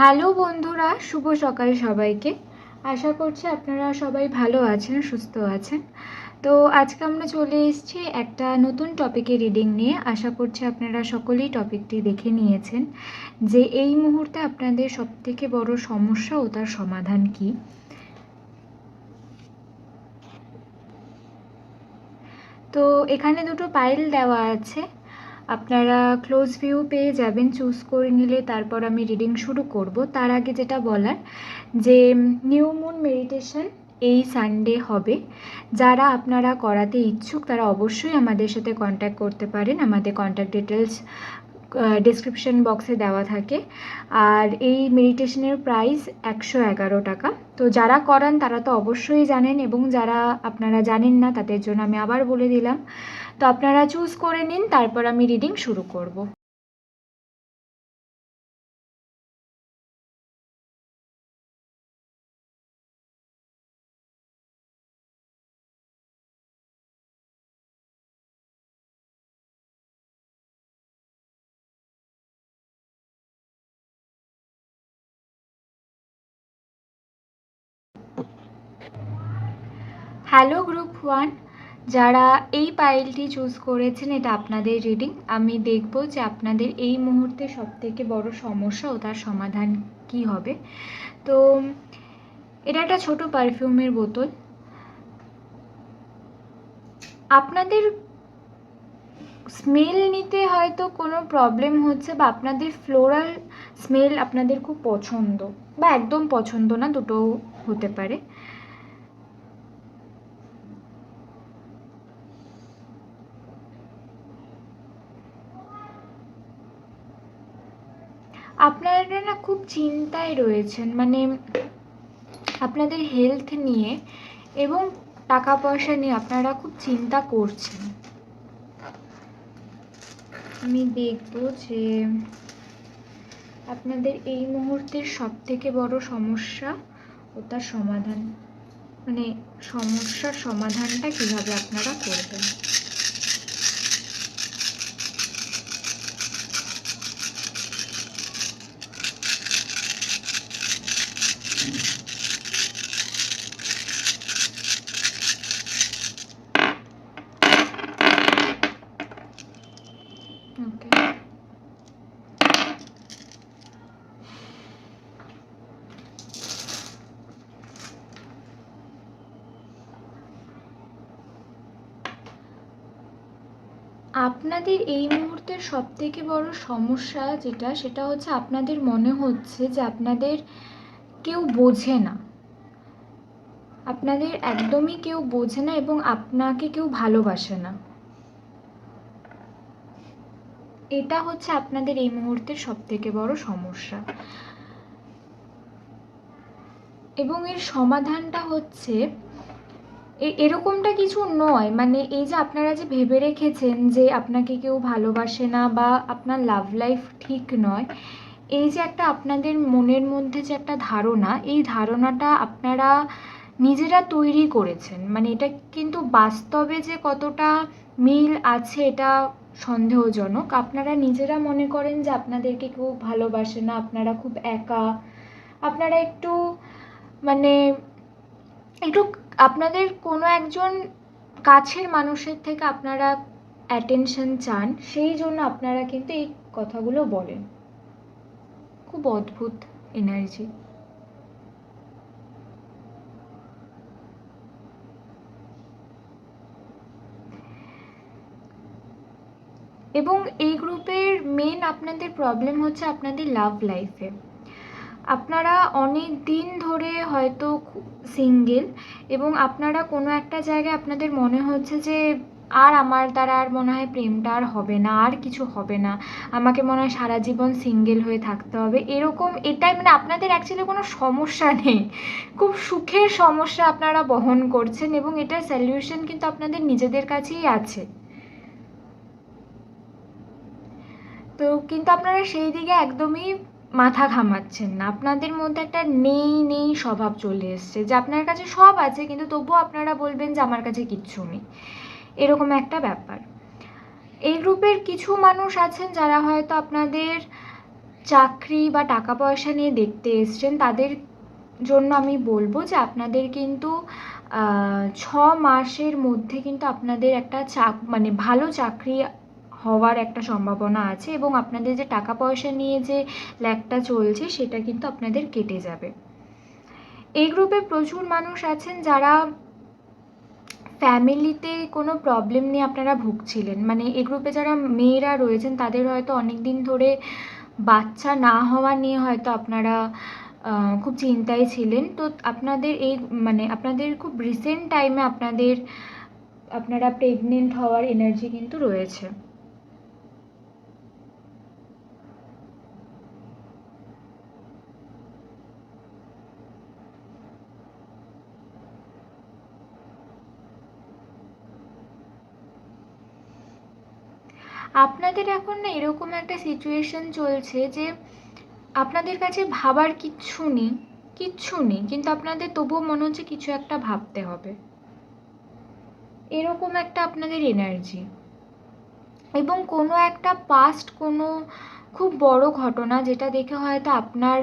Hello বন্ধুরা, শুভ সকাল সবাইকে। আশা করছি আপনারা সবাই ভালো আছেন, সুস্থ আছেন। তো আজকে আমরা চলে এসেছি একটা নতুন টপিকে রিডিং নিয়ে। আশা করছি আপনারা সকলেই টপিকটি দেখে নিয়েছেন যে এই মুহূর্তে আপনাদের সবথেকে বড় সমস্যা ও তার সমাধান কি। তো এখানে দুটো পাইল দেওয়া আছে। আপনারা ক্লোজ ভিউ পেয়ে যাবেন চুজ করে নিলে তারপর আমি রিডিং শুরু করব। তার আগে যেটা বলার, যে নিউ মুন মেডিটেশন এই সানডে হবে। যারা আপনারা করাতে ইচ্ছুক, তারা অবশ্যই আমাদের সাথে কন্ট্যাক্ট করতে পারেন। আমাদের কন্ট্যাক্ট ডিটেলস ডিসক্রিপশন বক্সে দেওয়া থাকে। আর এই মেডিটেশনের প্রাইস একশো এগারো টাকা। তো যারা করান, তারা তো অবশ্যই জানেন এবং যারা আপনারা জানেন না, তাদের জন্য আমি আবার বলে দিলাম। তো আপনারা চুজ করে নিন, তারপর আমি রিডিং শুরু করব। হ্যালো গ্রুপ ওয়ান যারা এই পাইলটি চুজ করেছেন, এটা আপনাদের রিডিং আমি দেখব যে আপনাদের এই মুহূর্তে সবথেকে বড় সমস্যা ও তার সমাধান কি হবে। তো, এটা একটা ছোট পারফিউমের বোতল। আপনাদের স্মেল নিতে হয়তো কোনো প্রবলেম হচ্ছে বা আপনাদের ফ্লোরাল স্মেল আপনাদের খুব পছন্দ বা একদম পছন্দ না দুটো হতে পারে। আপনারা না খুব চিন্তায় রয়েছেন মানে আপনাদের হেলথ নিয়ে এবং টাকা পয়সা নিয়ে আপনারা খুব চিন্তা করছেন। আমি দেখব যে আপনাদের এই মুহূর্তের সব থেকে বড় সমস্যা ও তার সমাধান মানে সমস্যার সমাধানটা কীভাবে আপনারা করবেন? আপনাদের এই মুহূর্তের সব থেকে বড় সমস্যা যেটা, সেটা হচ্ছে আপনাদের মনে হচ্ছে যে আপনাদের কেউ বোঝে না। আপনাদের একদমই কেউ বোঝে না এবং আপনাকে কেউ ভালোবাসে না। এটা হচ্ছে আপনাদের এই মুহূর্তের সব থেকে বড় সমস্যা। এবং এর সমাধানটা হচ্ছে এরকমটা কিছু নয়। মানে এই যে আপনারা যে ভেবে রেখেছেন যে আপনাকে কেউ ভালোবাসে না বা আপনার লাভ লাইফ ঠিক নয়, এই যে একটা আপনাদের মনের মধ্যে যে একটা ধারণা, এই ধারণাটা আপনারা নিজেরা তৈরি করেছেন। মানে এটা কিন্তু বাস্তবে যে কতটা মিল আছে এটা সন্দেহজনক। আপনারা নিজেরা মনে করেন যে আপনাদেরকে কেউ ভালোবাসে না, আপনারা খুব একা। আপনারা একটু মানে একটু আপনাদের কোনো একজন কাছের মানুষের থেকে আপনারা অ্যাটেনশন চান, সেই জন্য আপনারা কিন্তু এই কথাগুলো বলেন। খুব অদ্ভুত এনার্জি এবং এই গ্রুপের মেন আপনাদের প্রবলেম হচ্ছে আপনাদের লাভ লাইফে আপনারা অনেক দিন ধরে হয়তো সিঙ্গেল এবং আপনারা কোনো একটা জায়গায় আপনাদের মনে হচ্ছে যে আর আমার দ্বারা আর মনে হয় প্রেমটা আর হবে না, আর কিছু হবে না। আমাকে মনে হয় সারা জীবন সিঙ্গেল হয়ে থাকতে হবে। এরকম এটাই মানে আপনাদের অ্যাকচুয়ালি কোনো সমস্যা নেই। খুব সুখের সমস্যা আপনারা বহন করছেন এবং এটার সলিউশন কিন্তু আপনাদের নিজেদের কাছেই আছে। তো কিন্তু আপনারা সেই দিকে একদমই মাথা ঘামাচ্ছেন না। আপনাদের মধ্যে একটা নেই নেই স্বভাব চলে এসছে, যে আপনার কাছে সব আছে, কিন্তু তবুও আপনারা বলবেন যে আমার কাছে কিচ্ছু নেই। এরকম একটা ব্যাপার। এই গ্রুপের কিছু মানুষ আছেন যারা হয়তো আপনাদের চাকরি বা টাকা পয়সা নিয়ে দেখতে এসছেন। তাদের জন্য আমি বলব যে আপনাদের কিন্তু ছ মাসের মধ্যে কিন্তু আপনাদের একটা চাক মানে ভালো চাকরি হওয়ার একটা সম্ভাবনা আছে এবং আপনাদের যে টাকা পয়সা নিয়ে যে ল্যাকটা চলছে সেটা কিন্তু আপনাদের কেটে যাবে। এই গ্রুপে প্রচুর মানুষ আছেন যারা ফ্যামিলিতে কোনো প্রবলেম নিয়ে আপনারা ভুগছিলেন। মানে এই গ্রুপে যারা মেয়েরা রয়েছেন, তাদের হয়তো অনেক দিন ধরে বাচ্চা না হওয়া নিয়ে হয়তো আপনারা খুব চিন্তায় ছিলেন। তো আপনাদের এই মানে আপনাদের খুব রিসেন্ট টাইমে আপনাদের, আপনারা প্রেগনেন্ট হওয়ার এনার্জি কিন্তু রয়েছে। আপনাদের এখন না এরকম একটা সিচুয়েশন চলছে যে আপনাদের কাছে ভাবার কিচ্ছু নেই কিচ্ছু নেই, কিন্তু আপনাদের তবুও মনে হচ্ছে কিছু একটা ভাবতে হবে। এরকম একটা আপনাদের এনার্জি এবং কোনো একটা পাস্ট কোনো খুব বড় ঘটনা যেটা দেখে হয়তো আপনার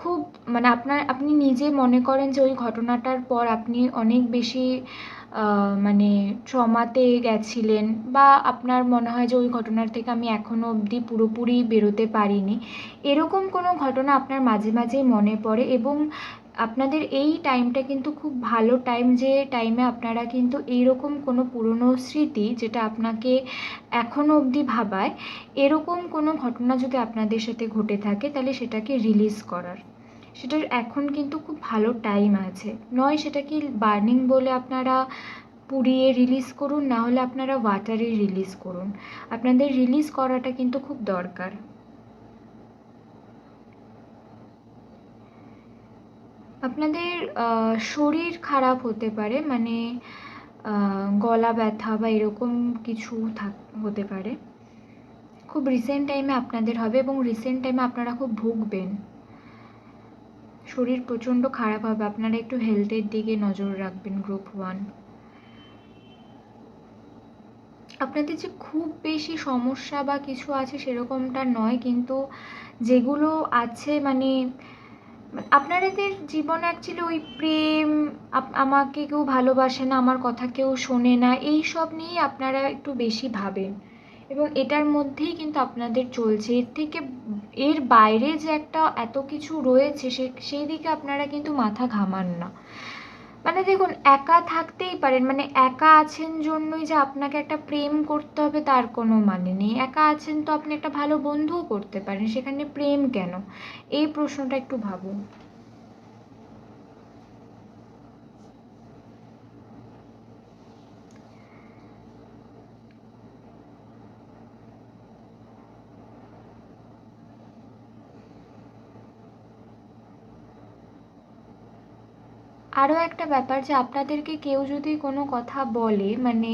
খুব মানে আপনার, আপনি নিজে মনে করেন যে ওই ঘটনাটার পর আপনি অনেক বেশি মানে ট্রমাতে গেছিলেন বা আপনার মনে হয় যে ওই ঘটনার থেকে আমি এখনও অবধি পুরোপুরি বেরোতে পারিনি। এরকম কোনো ঘটনা আপনার মাঝে মাঝেই মনে পড়ে এবং আপনাদের এই টাইমটা কিন্তু খুব ভালো টাইম যে টাইমে আপনারা কিন্তু এইরকম কোনো পুরনো স্মৃতি যেটা আপনাকে এখনও অবধি ভাবায়, এরকম কোনো ঘটনা যদি আপনাদের সাথে ঘটে থাকে তাহলে সেটাকে রিলিজ করার। সেটার এখন কিন্তু খুব ভালো টাইম আছে। নয় সেটা কি বার্নিং বলে আপনারা পুড়িয়ে রিলিজ করুন, না হলে আপনারা ওয়াটারে রিলিজ করুন। আপনাদের রিলিজ করাটা কিন্তু খুব দরকার। আপনাদের শরীর খারাপ হতে পারে মানে গলা ব্যথা বা এরকম কিছু থাক, হতে পারে। খুব রিসেন্ট টাইমে আপনাদের হবে এবং রিসেন্ট টাইমে আপনারা খুব ভুগবেন। শরীর প্রচণ্ড খারাপ হবে। আপনারা একটু হেলথের দিকে নজর রাখবেন গ্রুপ ওয়ান আপনাদের যে খুব বেশি সমস্যা বা কিছু আছে সেরকমটা নয়, কিন্তু যেগুলো আছে মানে আপনাদের জীবনে অ্যাকচুয়ালি ওই প্রেম আমাকে কেউ ভালোবাসে না, আমার কথা কেউ শোনে না, এই সব নিয়েই আপনারা একটু বেশি ভাবেন। এবং এটার মধ্যেই কিন্তু আপনাদের চলছে। এর থেকে এর বাইরে যে একটা এত কিছু রয়েছে, সে, সেই দিকে আপনারা কিন্তু মাথা ঘামান না। মানে দেখুন, একা থাকতেই পারেন মানে একা আছেন জন্যই যে আপনাকে একটা প্রেম করতে হবে তার কোনো মানে নেই। একা আছেন তো আপনি একটা ভালো বন্ধুও করতে পারেন, সেখানে প্রেম কেন? এই প্রশ্নটা একটু ভাবুন। আরও একটা ব্যাপার যে আপনাদেরকে কেউ যদি কোনো কথা বলে মানে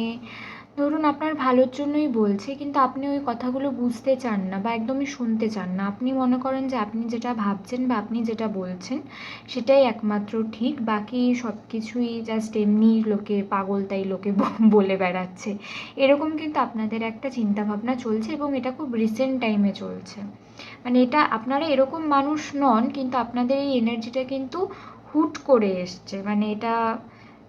ধরুন আপনার ভালোর জন্যই বলছে, কিন্তু আপনি ওই কথাগুলো বুঝতে চান না বা একদমই শুনতে চান না, আপনি মনে করেন যে আপনি যেটা ভাবছেন বা আপনি যেটা বলছেন সেটাই একমাত্র ঠিক, বাকি সব কিছুই জাস্ট এমনি লোকে পাগল তাই লোকে বলে বেড়াচ্ছে। এরকম কিন্তু আপনাদের একটা চিন্তাভাবনা চলছে এবং এটা খুব রিসেন্ট টাইমে চলছে। মানে এটা আপনারা এরকম মানুষ নন, কিন্তু আপনাদের এই এনার্জিটা কিন্তু হুট করে এসছে। মানে এটা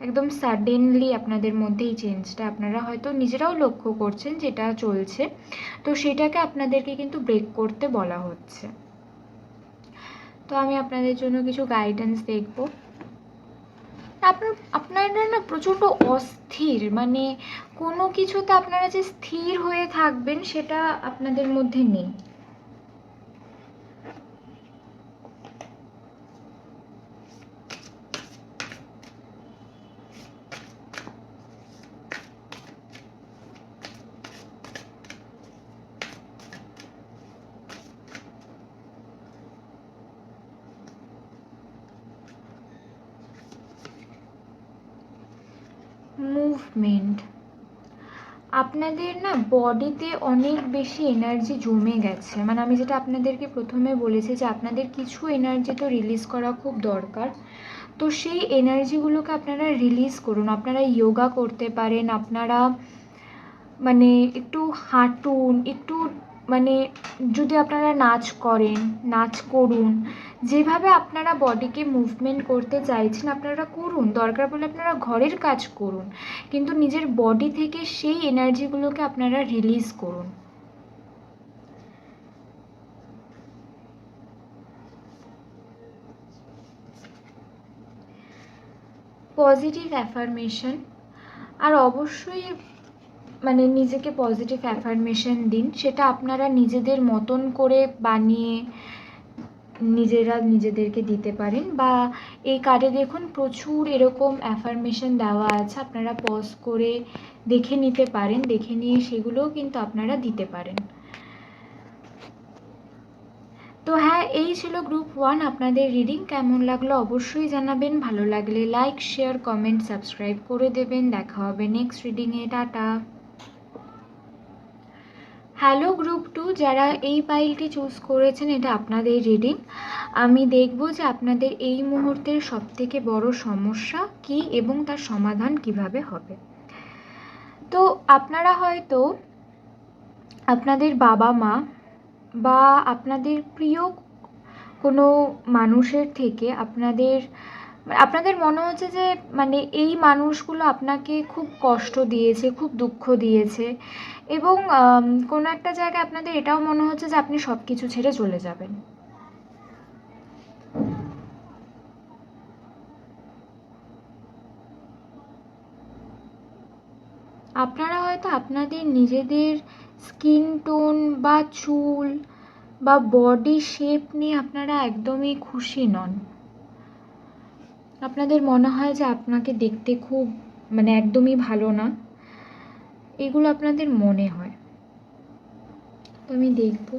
একদম সাডেনলি আপনাদের মধ্যে এই চেঞ্জটা আপনারা হয়তো নিজেরাও লক্ষ্য করছেন যেটা চলছে। তো সেটাকে আপনাদেরকে কিন্তু ব্রেক করতে বলা হচ্ছে। তো আমি আপনাদের জন্য কিছু গাইডেন্স দেখব। আপনার, আপনারা না প্রচণ্ড অস্থির। মানে কোনো কিছুতে আপনারা যে স্থির হয়ে থাকবেন সেটা আপনাদের মধ্যে নেই মুভমেন্ট আপনাদের না বডিতে অনেক বেশি এনার্জি জমে গেছে। মানে আমি যেটা আপনাদেরকে প্রথমে বলেছি যে আপনাদের কিছু এনার্জি তো রিলিজ করা খুব দরকার। তো সেই এনার্জিগুলোকে আপনারা রিলিজ করুন। আপনারা যোগা করতে পারেন, আপনারা মানে একটু হাঁটুন, একটু মানে যদি আপনারা নাচ করেন, নাচ করুন যেভাবে আপনারা বডিকে মুভমেন্ট করতে চাইছেন, আপনারা করুন। দরকার পড়লে আপনারা ঘরের কাজ করুন। কিন্তু নিজের বডি থেকে সেই এনার্জিগুলোকে আপনারা রিলিজ করুন। পজিটিভ অ্যাফার্মেশন আর অবশ্যই মানে নিজেকে পজিটিভ অ্যাফার্মেশন দিন। সেটা আপনারা নিজেদের মতন করে বানিয়ে নিজেরা নিজেদেরকে দিতে পারেন বা এই কার্ডে দেখুন প্রচুর এরকম অ্যাফার্মেশন দেওয়া আছে, আপনারা পজ করে দেখে নিতে পারেন, দেখে নিয়ে সেগুলোও কিন্তু আপনারা দিতে পারেন। তো হ্যাঁ এই ছিল গ্রুপ ওয়ান আপনাদের রিডিং কেমন লাগল অবশ্যই জানাবেন, ভালো লাগলে লাইক শেয়ার কমেন্ট সাবস্ক্রাইব করে দেবেন, দেখা হবে নেক্সট রিডিংয়ে টাটা। হ্যালো গ্রুপ টু যারা এই পাইলটি চুজ করেছেন, এটা আপনাদের রিডিং আমি দেখব যে আপনাদের এই মুহূর্তের সবথেকে বড় সমস্যা কি এবং তার সমাধান কীভাবে হবে। তো আপনারা হয়তো আপনাদের বাবা মা বা আপনাদের প্রিয় কোনো মানুষের থেকে আপনাদের আপনাদের মনে হচ্ছে যে মানে এই মানুষগুলো আপনাকে খুব কষ্ট দিয়েছে, খুব দুঃখ দিয়েছে এবং কোনো একটা জায়গায় আপনাদের এটাও মনে হচ্ছে যে আপনি সব কিছু ছেড়ে চলে যাবেন? আপনারা হয়তো আপনাদের নিজেদের স্কিন টোন বা চুল বা বডি শেপ নিয়ে আপনারা একদমই খুশি নন। আপনাদের মনে হয় যে আপনাকে দেখতে খুব মানে একদমই ভালো না? এগুলো আপনাদের মনে হয়? তো আমি দেখব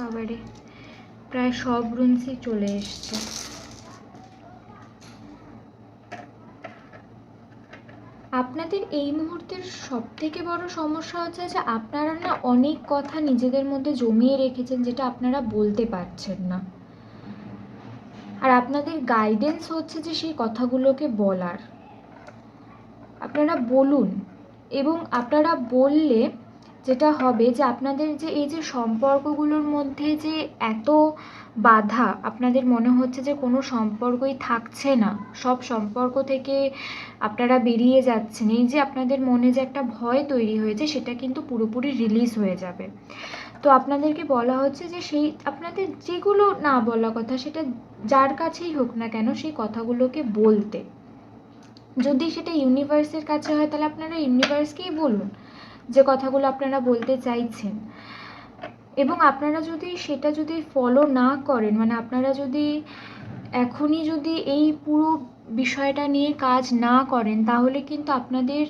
বাবারে প্রায় সব রুমসই চলে এসছে। আপনাদের এই মুহূর্তের সব থেকে বড় সমস্যা হচ্ছে যে আপনারা না অনেক কথা নিজেদের মধ্যে জমিয়ে রেখেছেন যেটা আপনারা বলতে পারছেন না। আর আপনাদের গাইডেন্স হচ্ছে যে সেই কথাগুলোকে বলার। আপনারা বলুন এবং আপনারা বললে যেটা হবে যে আপনাদের যে এই যে সম্পর্কগুলোর মধ্যে যে এত বাধা, আপনাদের মনে হচ্ছে যে কোনো সম্পর্কই থাকছে না, সব সম্পর্ক থেকে আপনারা বেরিয়ে যাচ্ছেন, এই যে আপনাদের মনে যে একটা ভয় তৈরি হয়েছে সেটা কিন্তু পুরোপুরি রিলিজ হয়ে যাবে। তো আপনাদেরকে বলা হচ্ছে যে সেই, আপনাদের যেগুলো না বলা কথা সেটা যার কাছেই হোক না কেন সেই কথাগুলোকে বলতে। যদি সেটা ইউনিভার্সের কাছে হয় তাহলে আপনারা ইউনিভার্সকেই বলুন? যে কথাগুলো আপনারা বলতে চাইছেন। এবং আপনারা যদি সেটা যদি ফলো না করেন মানে আপনারা যদি এখনই যদি এই পুরো বিষয়টা নিয়ে কাজ না করেন, তাহলে কিন্তু আপনাদের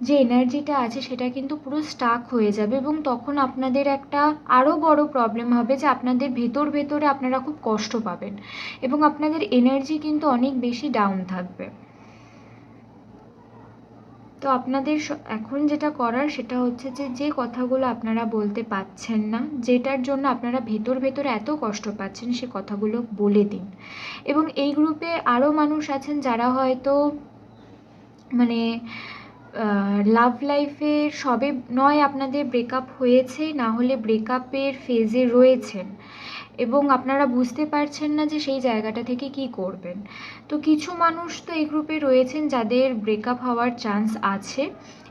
যে এনার্জিটা আছে, সেটা কিন্তু পুরো স্টাক হয়ে যাবে এবং তখন আপনাদের একটা আরও বড় প্রবলেম হবে যে আপনাদের ভেতর ভেতরে আপনারা খুব কষ্ট পাবেন। এবং আপনাদের এনার্জি কিন্তু অনেক বেশি ডাউন থাকবে। তো আপনাদের এখন যেটা করার সেটা হচ্ছে যে যে কথাগুলো আপনারা বলতে পাচ্ছেন না, যেটার জন্য আপনারা ভেতর ভেতরে এত কষ্ট পাচ্ছেন সে কথাগুলো বলে দিন। এবং এই গ্রুপে আরও মানুষ আছেন যারা হয়তো মানে লাভ লাইফে সবে নয় আপনাদের ব্রেকআপ হয়েছে, না হলে ব্রেকআপের ফেজে রয়েছেন। এবং আপনারা বুঝতে পারছেন না যে সেই জায়গাটা থেকে কি করবেন। তো কিছু মানুষ তো এই গ্রুপে রয়েছেন যাদের ব্রেকআপ হওয়ার চান্স আছে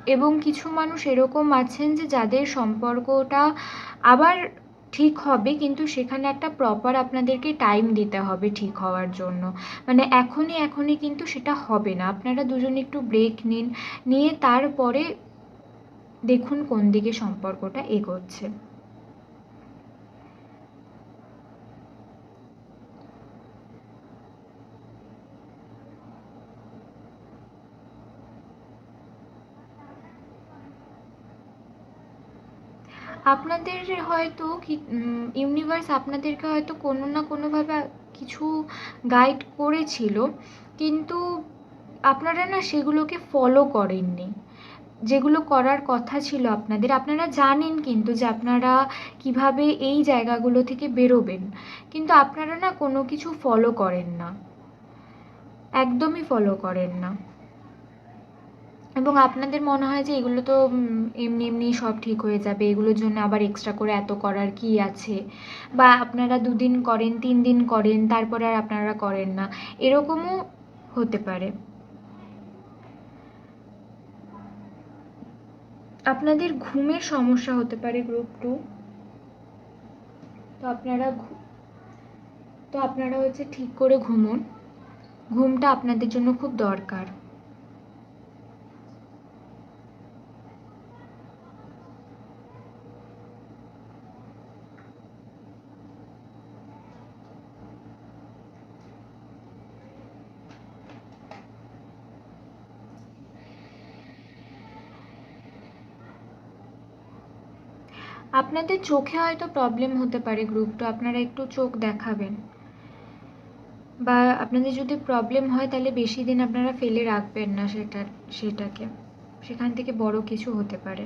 এবং কিছু মানুষ এরকম আছেন যে যাদের সম্পর্কটা আবার ঠিক হবে কিন্তু সেখানে একটা প্রপার আপনাদেরকে টাইম দিতে হবে ঠিক হওয়ার জন্য। মানে এখনই এখনই কিন্তু সেটা হবে না। আপনারা দুজন একটু ব্রেক নিন, নিয়ে তারপরে দেখুন কোন দিকে সম্পর্কটা এগোচ্ছে। আপনাদের হয়তো ইউনিভার্স আপনাদেরকে হয়তো কোনো না কোনোভাবে কিছু গাইড করেছিল, কিন্তু আপনারা না সেগুলোকে ফলো করেননি। যেগুলো করার কথা ছিল আপনাদের, আপনারা জানেন কিন্তু যে আপনারা কীভাবে এই জায়গাগুলো থেকে বেরোবেন, কিন্তু আপনারা না কোনো কিছু ফলো করেন না। একদমই ফলো করেন না। এবং আপনাদের মনে হয় যে এগুলো তো এমনি এমনি সব ঠিক হয়ে যাবে, এগুলোর জন্য আবার এক্সট্রা করে এত করার কি আছে? বা আপনারা দুদিন করেন, তিন দিন করেন, তারপরে আর আপনারা করেন না, এরকমও হতে পারে। আপনাদের ঘুমের সমস্যা হতে পারে গ্রুপ টু তো আপনারা তো আপনারা হচ্ছে ঠিক করে ঘুমুন। ঘুমটা আপনাদের জন্য খুব দরকার। আপনাদের চোখে হয়তো প্রবলেম হতে পারে গ্রুপ টু আপনারা একটু চোখ দেখাবেন। বা আপনাদের যদি প্রবলেম হয়, তাহলে বেশি দিন আপনারা ফেলে রাখবেন না সেটা, সেটাকে। সেখান থেকে বড় কিছু হতে পারে।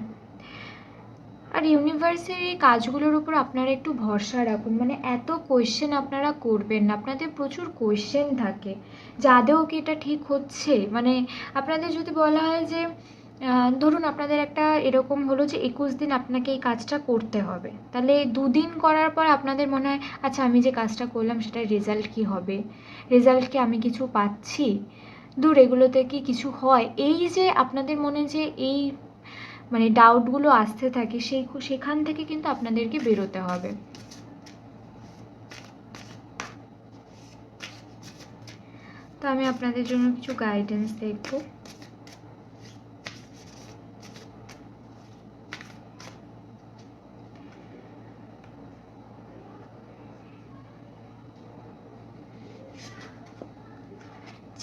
আর ইউনিভার্সের এই কাজগুলোর উপর আপনারা একটু ভরসা রাখুন। মানে এত কোয়েশ্চেন আপনারা করবেন না। আপনাদের প্রচুর কোয়েশ্চেন থাকে। যে কি এটা ঠিক হচ্ছে। মানে আপনাদের যদি বলা হয় যে ধরুন আপনাদের একটা এরকম হলো যে একুশ দিন আপনাকে এই কাজটা করতে হবে। তাহলে দুদিন করার পর আপনাদের মনে হয় আচ্ছা আমি যে কাজটা করলাম সেটার রেজাল্ট কি হবে? রেজাল্ট কি আমি কিছু পাচ্ছি? দূর, এগুলোতে কি কিছু হয়? এই যে আপনাদের মনে যে এই মানে ডাউটগুলো আসতে থাকে, সেই সেখান থেকে কিন্তু আপনাদেরকে বেরোতে হবে। তো আমি আপনাদের জন্য কিছু গাইডেন্স দেখব।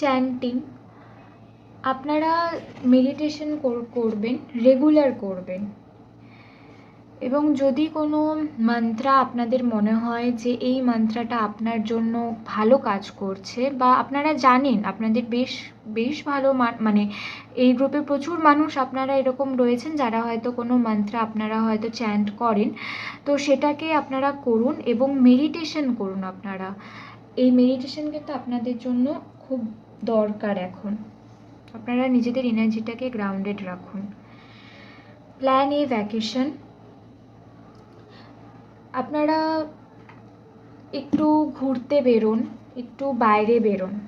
চ্যান্টিং আপনারা মেডিটেশন করবেন রেগুলার করবেন। এবং যদি কোনো মন্ত্রা আপনাদের মনে হয় যে এই মন্ত্রাটা আপনার জন্য ভালো কাজ করছে বা আপনারা জানেন, আপনাদের বেশ বেশ ভালো মানে এই গ্রুপে প্রচুর মানুষ আপনারা এরকম রয়েছেন যারা হয়তো কোনো মন্ত্রা আপনারা হয়তো চ্যান্ট করেন, তো সেটাকে আপনারা করুন এবং মেডিটেশন করুন আপনারা। এই মেডিটেশন কিন্তু আপনাদের জন্য খুব দরকার এখন। আপনারা নিজেদের এনার্জিটাকে গ্রাউন্ডেড রাখুন। প্ল্যান এ ভ্যাকেশন আপনারা একটু ঘুরতে বেরোন, একটু বাইরে বেরোন।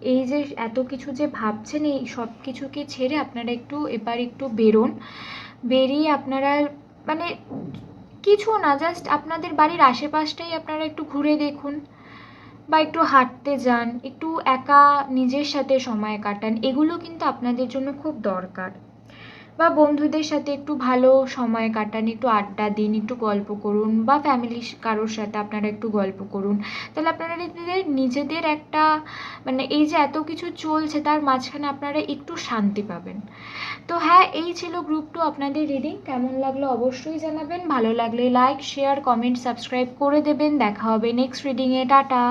এই যে এত কিছু যে ভাবছেন, এই সব কিছুকে ছেড়ে আপনারা একটু এবার একটু বেরোন। বেরিয়ে আপনারা মানে কিছু না জাস্ট আপনাদের বাড়ির আশেপাশটাই আপনারা একটু ঘুরে দেখুন। বা একটু হাঁটতে যান, একটু একা নিজের সাথে সময় কাটান, এগুলো কিন্তু আপনাদের জন্য খুব দরকার। বা বন্ধুদের সাথে একটু ভালো সময় কাটান, একটু আড্ডা দিন, একটু গল্প করুন বা ফ্যামিলি কারোর সাথে আপনারা একটু গল্প করুন। তাহলে আপনারা নিজেদের নিজেদের একটা মানে এই যে এত কিছু চলছে, তার মাঝখানে আপনারা একটু শান্তি পাবেন। তো হ্যাঁ এই ছিল গ্রুপ টু আপনাদের রিডিং কেমন লাগল অবশ্যই জানাবেন। ভালো লাগলে লাইক শেয়ার কমেন্ট সাবস্ক্রাইব করে দেবেন। দেখা হবে নেক্সট রিডিংয়ে টাটা!